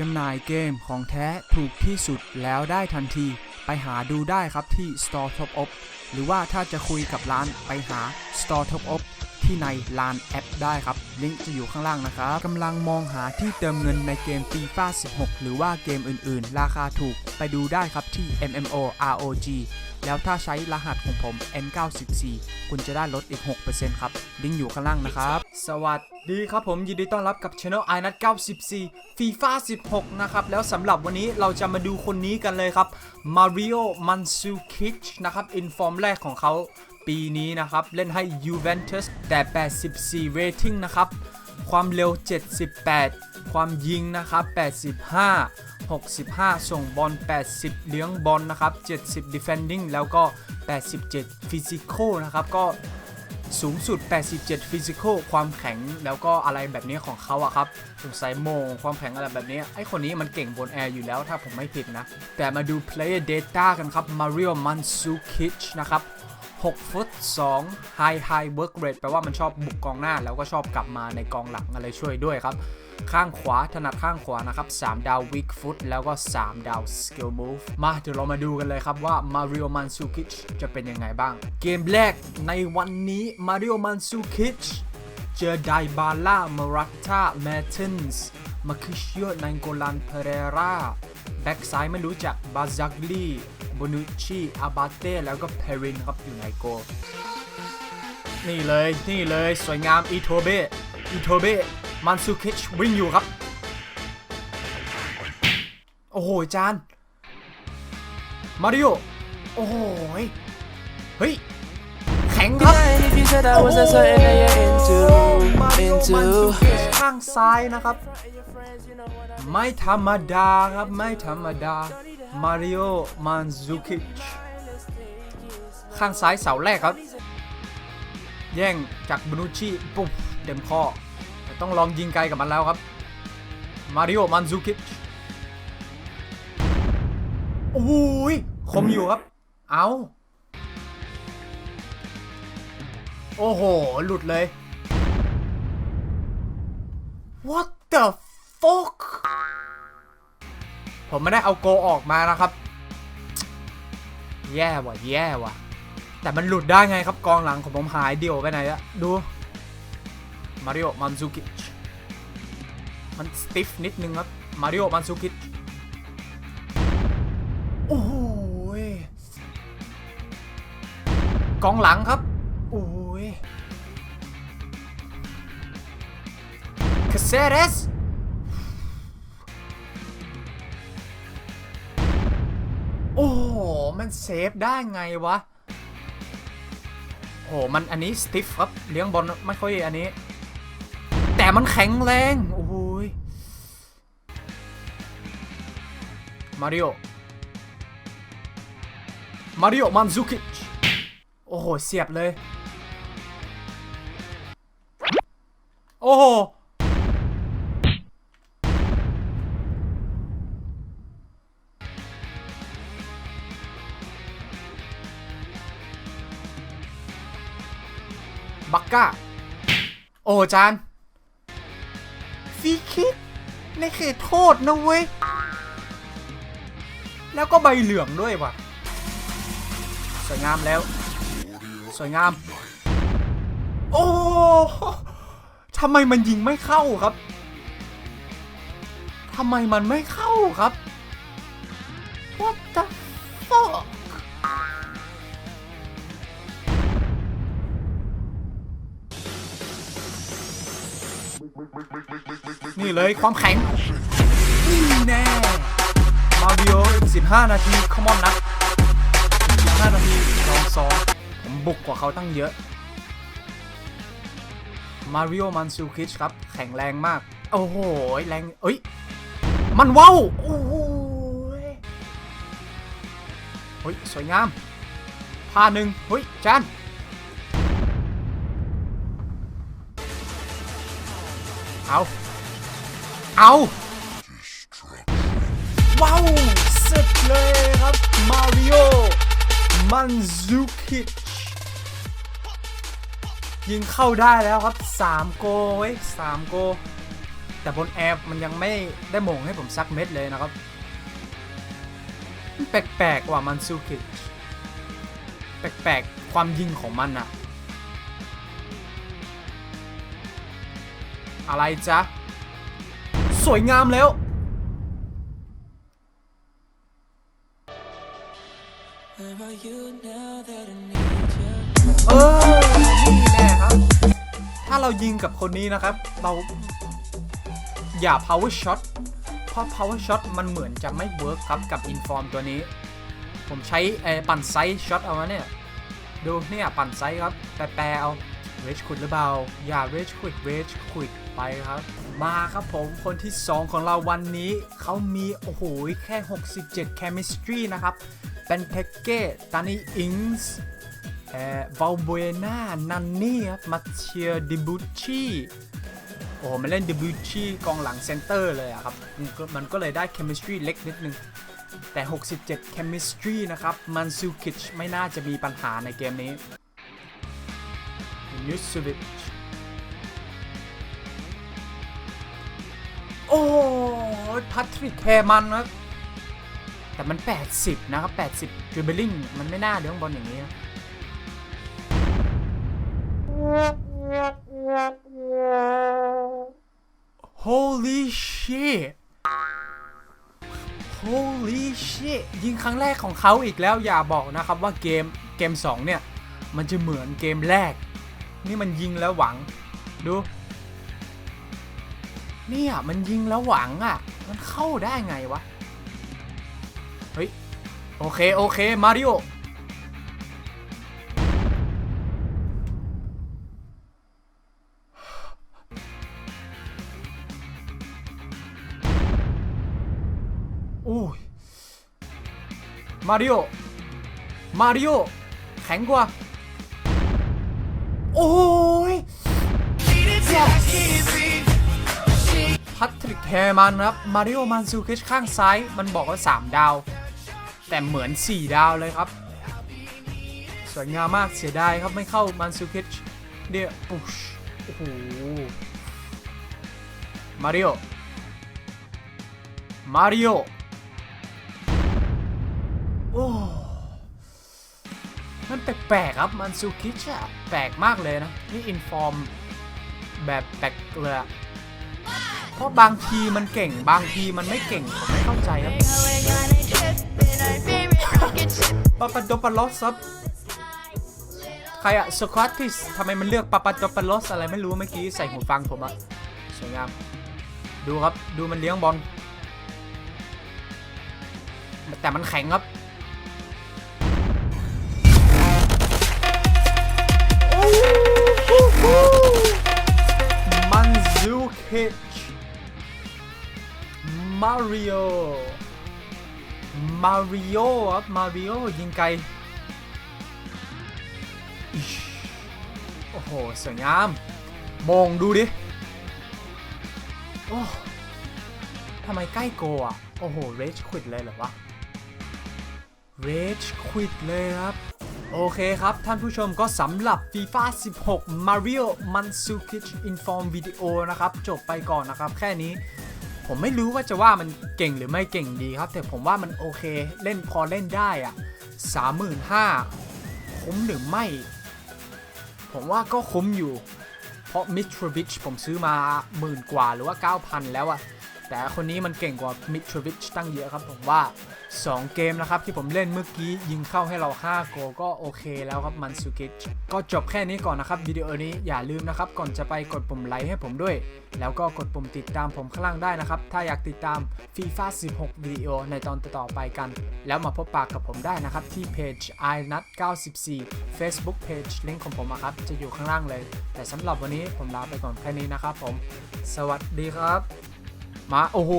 จำหน่ายเกมของแท้ถูกที่สุดแล้วได้ทันที ไปหาดูได้ครับที่ Store Top Up หรือว่าถ้าจะคุยกับร้านไปหา Store Top Up ที่ในลานแอปได้ครับ ลิงก์จะอยู่ข้างล่างนะครับกำลังมองหาที่เติมเงินในเกม FIFA 16 หรือว่าเกมอื่นๆ ราคาถูกไปดูได้ครับที่ MMO ROG แล้วถ้าใช้รหัสของผม N94 คุณจะได้ลดอีก 6%ครับ ลิงก์อยู่ข้างล่างนะครับ สวัสดีครับผมยินดีต้อนรับกับ Channel i n a t 94 FIFA 16 นะครับ แล้วสำหรับวันนี้เราจะมาดูคนนี้กันเลยครับ Mario Mandzukic นะครับ อินฟอร์มแรกของเขา ปีนี้นะครับ เล่นให้ Juventus แต่ 84 rating นะครับ ความเร็ว 78 ความยิงนะครับ 85 65 ส่งบอล 80 เลี้ยงบอลนะครับ 70 defending แล้วก็ 87 physical นะครับ ก็สูงสุด 87 physical ความแข็งแล้วก็อะไรแบบนี้ของเขาอะครับสงสัยโมง ความแข็งอะไรแบบนี้ ไอคนนี้มันเก่งบนแอร์อยู่แล้วถ้าผมไม่ผิดนะ แต่มาดู player data กันครับ Mario Mandzukic นะครับ 6 ฟุต 2 high high work rate แปลว่ามันชอบบุกกองหน้า แล้วก็ชอบกลับมาในกองหลังอะไรช่วยด้วยครับ ข้างขวาถนัดข้างขวานะครับ 3 ดาว weak foot แล้วก็ 3 ดาว skill move มาเดี๋ยวเรามาดูกันเลยครับว่า Mario Mandzukic จะเป็นยังไงบ้าง เกมแรกในวันนี้ Mario Mandzukic เจอไดบาล่ามารัตตาแมทเทนส์มาคิชิโอนังโกลันเพเรราแบ็กซ้ายไม่รู้จักบาซักลี บนุชิอาบาเต้แล้วก็เพรินครับอยู่ในโกลนี่เลยนี่เลยสวยงามอีโทเบอีโทเบมันซูคิชวิ่งอยู่ครับ โอ้โหจานมาริโอโอ้โหเฮ้ยแข็งครับ If you said I was a certain that you're into, มาริโอมันซูคิชข้างซ้ายนะครับ ไม่ธรรมดาครับ ไม่ธรรมดา มาริโอมันซูคิชข้างซ้ายเสาแรกครับ แย่งจากบนูชิปุ๊บเต็มข้อต่ต้องลองยิงไกลกับมันแล้วครับ มาริโอมันซูคิชโอ้ยคมอยู่ครับ เอาโอ้โห หลุดเลย What the fuck ผมไม่ได้เอาโกออกมานะครับ แย่ว่ะ แย่ว่ะ แต่มันหลุดได้ไงครับกองหลังของผมหายเดี่ยวไปไหนอะดู มาริโอมันซูกิชมันสติฟนิดนึงครับ มาริโอมันซูกิชโอ้โหยกองหลังครับ โอ้ยคาเซเรส โอ้โห มันเซฟได้ไงวะโหมันอันนี้สติฟครับ เลี้ยงบอลไม่ค่อยอันนี้ แต่มันแข็งแรง โอ้ย มาริโอ มาริโอ มันซูกิช โอ้โห เสียบเลย โอ้โห บักก้า โอ้จานฟีคิกในเขตโทษนะเว้ย แล้วก็ใบเหลืองด้วยว่ะ สวยงามแล้ว สวยงาม โอ้ทำไมมันยิงไม่เข้าครับทำไมมันไม่เข้าครับ What the นี่เลยความแข็งนี่แน่มาริโอ15 นาทีคอมอนนะ15 นาทีลองสองผมบุกกว่าเขาตั้งเยอะมาริโอมันซูคิชครับ แข็งแรงมาก โอ้โห แรง เอ้ย มันว้าวโอ้โหเฮ้ย สวยงามท่าหนึ่งเฮ้ยจาน เอาเอาว้าวเสร็จเลยครับมาริโอมันซูคิชยิงเข้าได้แล้วครับ 3 โกเว้ย3โก แต่บนแอร์มันยังไม่ได้มงให้ผมสักเม็ดเลยนะครับ แปลกๆกว่ามันซูกิแปลกๆ ความยิงของมันอะ อะไรจ๊ะ สวยงามแล้ว เออ นี่แน่ครับ ถ้าเรายิงกับคนนี้นะครับ เราอย่า power shot เพราะ power shot มันเหมือนจะไม่เวิร์กครับกับ inform ตัวนี้ ผมใช้ปั่นไซส์ shot เอาวะเนี่ย ดูเนี่ยปั่นไซส์ครับแต่แปลเอา rage quit หรือเปล่า อย่า rage quit rage quit ไปครับ มาครับผมคนที่ 2 ของเราวันนี้ เขามีโอ้โหแค่ 67 chemistry นะครับ เป็นเทเก้ตานีอิงส์เอ่อวาเบนานันนี่ครับมาเชียดิบูชีโอ้โหมันเล่นดิบูชีกองหลังเซนเตอร์เลยอะครับ มันก็เลยได้เคมิสตรีเล็กนิดนึงแต่ 67เคมิสตรีนะครับ มันซูคิชไม่น่าจะมีปัญหาในเกมนี้ยูสวิช อ้พัทริกแฮมันครับ แต่มัน 80 นะครับ 80ดริบลิงมันไม่น่าเลี้ยงบอลอย่างนี้นะ Holy shit Holy shit ยิงครั้งแรกของเขาอีกแล้วอย่าบอกนะครับว่าเกมเกม 2 เนี่ย มันจะเหมือนเกมแรก นี่มันยิงแล้วหวังดู เนี่ยมันยิงแล้วหวังอะ มันเข้าได้ไงวะ เฮ้ย โอเค โอเค มาริโออุ้ยมาริโอมาริโอแข็งกว่า โอ้ ยพัทมันครับมาริโอมันซูคิชข้างซ้าย มันบอกว่า 3 ดาว แต่เหมือน 4 ดาวเลยครับ สวยงามมากเสียดายครับไม่เข้ามันซูคิชเดียปุ๊ชโอ้โหมาริโอมาริโอโอ้มันแปลกๆครับมันซูคิชอะแปลกมากเลยนะ นี่อินฟอร์มแบบแปลกเลยอะ เพราะบางทีมันเก่ง บางทีมันไม่เก่ง ผมไม่เข้าใจครับปาปาโดปาลอสครับใครอะสควอตติสทำไมมันเลือกปาปาโดปาลอสอะไรไม่รู้เมื่อกี้ใส่หูฟังผมอะสวยงาม ดูครับ ดูมันเลี้ยงบอล แต่มันแข็งครับ มาริโอ มาริโอครับ มาริโอยิงไกลอิชโอ้โห สวยงาม มองดูดิ โอ้ทำไมใกล้โกอะ โอ้โห เรจควิดเลยเหรอวะ Rage Quit เลยครับ โอเคครับ ท่านผู้ชมก็สำหรับ FIFA 16 Mario Mandzukic Inform Video นะครับ จบไปก่อนนะครับ แค่นี้ ผมไม่รู้ว่าจะว่ามันเก่งหรือไม่เก่งดีครับ แต่ผมว่ามันโอเคเล่นพอเล่นได้อะ35,000คุ้มหรือไม่ ผมว่าก็คุ้มอยู่ เพราะมิทรวิชผมซื้อมาหมื่นกว่าหรือว่า 9,000 แล้วอะ แต่คนนี้มันเก่งกว่ามิทรวิชตั้งเยอะครับผมว่า 2 เกมนะครับที่ผมเล่นเมื่อกี้ยิงเข้าให้เรา 5 โกลก็โอเคแล้วครับมันซูกิชก็จบแค่นี้ก่อนนะครับวิดีโอนี้อย่าลืมนะครับ ก่อนจะไปกดปุ่มไลค์ให้ผมด้วย แล้วก็กดปุ่มติดตามผมข้างล่างได้นะครับ ถ้าอยากติดตาม FIFA 16วิดีโอในตอนต่อไปกัน แล้วมาพบปากกับผมได้นะครับที่เพจ i n u t 94 Facebook Page ลิงก์ของผมอะครับจะอยู่ข้างล่างเลย แต่สำหรับวันนี้ผมลาไปก่อนแค่นี้นะครับผม สวัสดีครับ มาโอ้โห